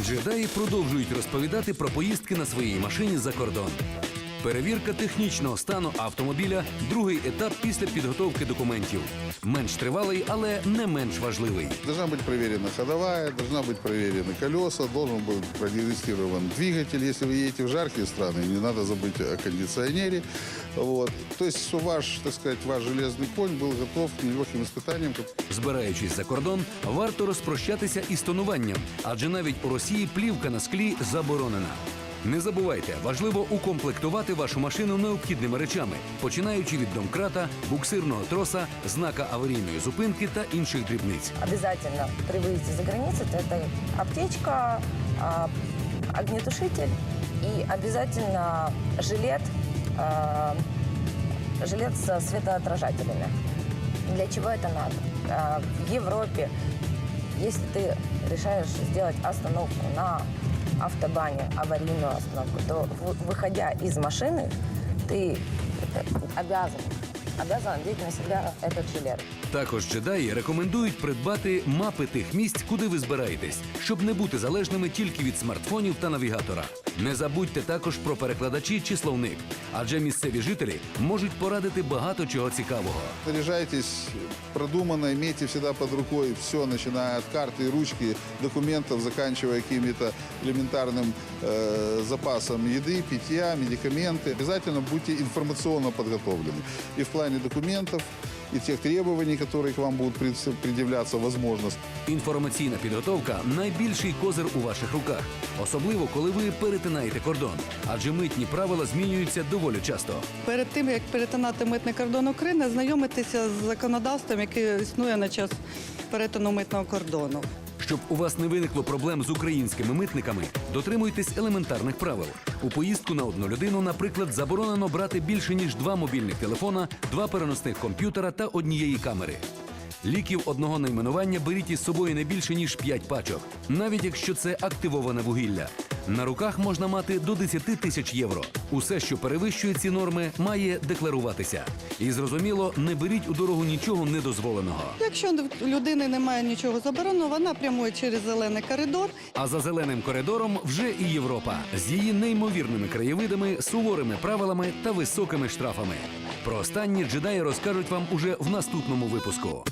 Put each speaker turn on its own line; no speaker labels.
Джедаї продовжують розповідати про поїздки на своїй машині за кордон Перевірка технічного стану автомобіля другий етап після підготовки документів. Менш тривалий, але не менш важливий.
Должна быть проверена ходовая, должна быть проверены колеса, должен быть продегустирован двигатель. Если вы едете в жаркие страны, не надо забыть о кондиционере. Вот. То есть ваш, так сказать, ваш железный конь был готов к нелегким испытаниям.
Збираючись за кордон, варто розпрощатися із тонуванням, адже навіть у Росії плівка на склі заборонена. Не забувайте, важливо укомплектувати вашу машину необхідними речами, починаючи від домкрата, буксирного троса, знака аварійної зупинки та інших дрібниць.
Обязательно при выезде за границу это аптечка, а, огнетушитель и обязательно жилет, а, жилет со светоотражателями. Для чего это надо? А, В Европе, если ты решаешь сделать остановку на автобане, аварийную остановку, то вы- выходя из машины, ты э, обязан, обязан одеть на себя этот жилет.
Також джедаї рекомендують придбати мапи тих місць, куди ви збираєтесь, щоб не бути залежними тільки від смартфонів та навігатора. Не забудьте також про перекладачі чи словник, адже місцеві жителі можуть порадити багато чого цікавого.
Заряжайтесь продуманно, имейте всегда под рукой все, начиная от карты и ручки, документов, заканчивая какими-то элементарным э, запасом еды, питья, медикаменты. Обязательно будьте информационно подготовлены. И в плане документов, и тех требований, которые к вам будут пред- предъявляться, возможность.
Інформаційна підготовка найбільший козир у ваших руках, особливо коли ви перетинаєте кордон, адже митні правила змінюються доволі часто.
Перед тим як перетинати митний кордон України, знайомитися з законодавством, яке існує на час перетину митного кордону.
Щоб у вас не виникло проблем з українськими митниками, дотримуйтесь елементарних правил. У поїздку на одну людину, наприклад, заборонено брати більше ніж два мобільних телефона, два переносних комп'ютера та однієї камери. Ліків одного найменування беріть із собою не більше ніж 5 пачок, навіть якщо це активоване вугілля. На руках можна мати до 10 тисяч євро. Усе, що перевищує ці норми, має декларуватися. І зрозуміло, не беріть у дорогу нічого недозволеного.
Якщо у людини немає нічого забороненого, вона прямує через зелений коридор.
А за зеленим коридором вже і Європа з її неймовірними краєвидами, суворими правилами та високими штрафами. Про останні джедаї розкажуть вам уже в наступному випуску.